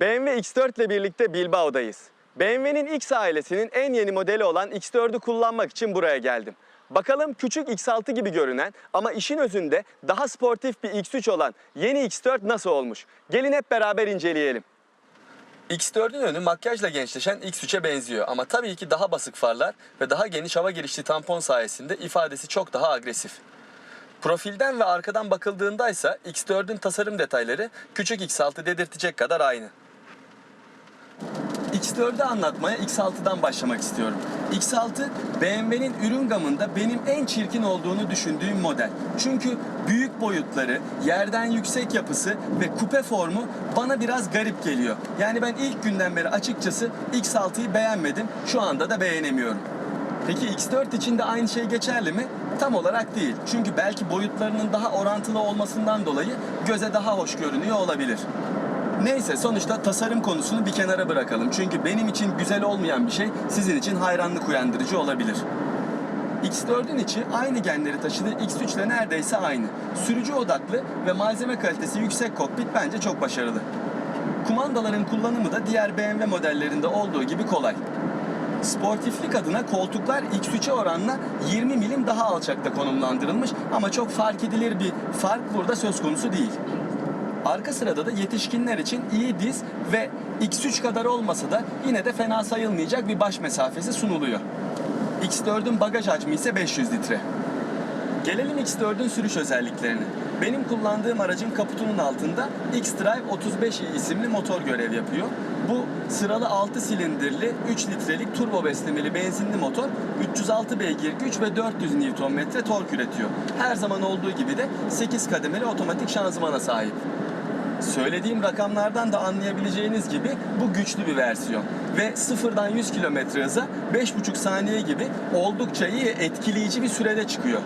BMW X4 ile birlikte Bilbao'dayız. BMW'nin X ailesinin en yeni modeli olan X4'ü kullanmak için buraya geldim. Bakalım küçük X6 gibi görünen ama işin özünde daha sportif bir X3 olan yeni X4 nasıl olmuş? Gelin hep beraber inceleyelim. X4'ün önü makyajla gençleşen X3'e benziyor ama tabii ki daha basık farlar ve daha geniş hava girişli tampon sayesinde ifadesi çok daha agresif. Profilden ve arkadan bakıldığında ise X4'ün tasarım detayları küçük X6 dedirtecek kadar aynı. X4'ü anlatmaya X6'dan başlamak istiyorum. X6 BMW'nin ürün gamında benim en çirkin olduğunu düşündüğüm model. Çünkü büyük boyutları, yerden yüksek yapısı ve kupe formu bana biraz garip geliyor. Yani ben ilk günden beri açıkçası X6'yı beğenmedim. Şu anda da beğenemiyorum. Peki X4 için de aynı şey geçerli mi? Tam olarak değil. Çünkü belki boyutlarının daha orantılı olmasından dolayı göze daha hoş görünüyor olabilir. Neyse sonuçta tasarım konusunu bir kenara bırakalım. Çünkü benim için güzel olmayan bir şey sizin için hayranlık uyandırıcı olabilir. X4'ün içi aynı genleri taşıdığı X3 ile neredeyse aynı. Sürücü odaklı ve malzeme kalitesi yüksek kokpit bence çok başarılı. Kumandaların kullanımı da diğer BMW modellerinde olduğu gibi kolay. Sportiflik adına koltuklar X3'e oranla 20 milim daha alçakta konumlandırılmış ama çok fark edilir bir fark burada söz konusu değil. Arka sırada da yetişkinler için iyi diz ve X3 kadar olmasa da yine de fena sayılmayacak bir baş mesafesi sunuluyor. X4'ün bagaj hacmi ise 500 litre. Gelelim X4'ün sürüş özelliklerine. Benim kullandığım aracın kaputunun altında X-Drive 35i isimli motor görev yapıyor. Bu sıralı 6 silindirli 3 litrelik turbo beslemeli benzinli motor 306 beygir güç ve 400 Nm tork üretiyor. Her zaman olduğu gibi de 8 kademeli otomatik şanzımana sahip. Söylediğim rakamlardan da anlayabileceğiniz gibi bu güçlü bir versiyon. Ve sıfırdan 100 km hıza 5,5 saniye gibi oldukça iyi etkileyici bir sürede çıkıyor.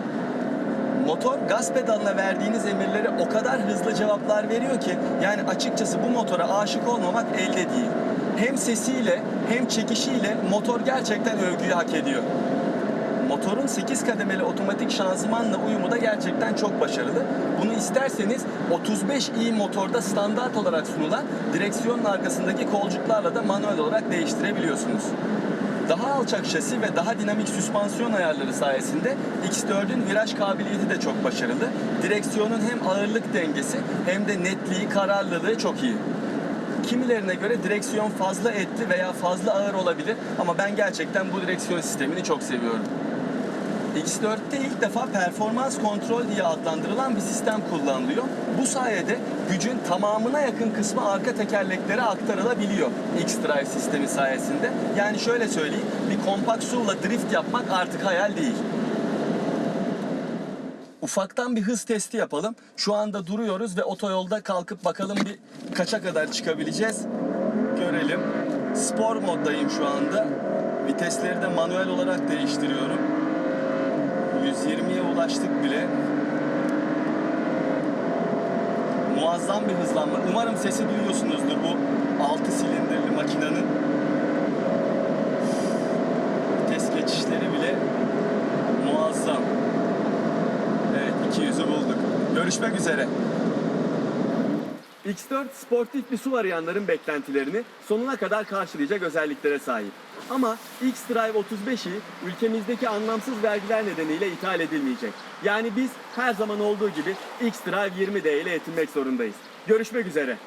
Motor gaz pedalına verdiğiniz emirlere o kadar hızlı cevaplar veriyor ki yani açıkçası bu motora aşık olmamak elde değil. Hem sesiyle hem çekişiyle motor gerçekten övgüyü hak ediyor. Motorun 8 kademeli otomatik şanzımanla uyumu da gerçekten çok başarılı. Bunu isterseniz 35i motorda standart olarak sunulan direksiyonun arkasındaki kolcuklarla da manuel olarak değiştirebiliyorsunuz. Daha alçak şasi ve daha dinamik süspansiyon ayarları sayesinde X4'ün viraj kabiliyeti de çok başarılı. Direksiyonun hem ağırlık dengesi hem de netliği, kararlılığı çok iyi. Kimilerine göre direksiyon fazla etli veya fazla ağır olabilir ama ben gerçekten bu direksiyon sistemini çok seviyorum. X4'te ilk defa performans kontrol diye adlandırılan bir sistem kullanılıyor. Bu sayede gücün tamamına yakın kısmı arka tekerleklere aktarılabiliyor X-Drive sistemi sayesinde. Yani şöyle söyleyeyim, bir kompakt SUV'la drift yapmak artık hayal değil. Ufaktan bir hız testi yapalım. Şu anda duruyoruz ve otoyolda kalkıp bakalım bir kaça kadar çıkabileceğiz. Görelim. Spor moddayım şu anda. Vitesleri de manuel olarak değiştiriyorum. 120'ye ulaştık bile. Muazzam bir hızlanma. Umarım sesi duyuyorsunuzdur bu 6 silindirli makinenin. Vites geçişleri bile muazzam. Evet 200'ü bulduk. Görüşmek üzere. X4 sportif bir SUV arayanların beklentilerini sonuna kadar karşılayacak özelliklere sahip. Ama X-Drive 35i ülkemizdeki anlamsız vergiler nedeniyle ithal edilmeyecek. Yani biz her zaman olduğu gibi X-Drive 20D ile yetinmek zorundayız. Görüşmek üzere.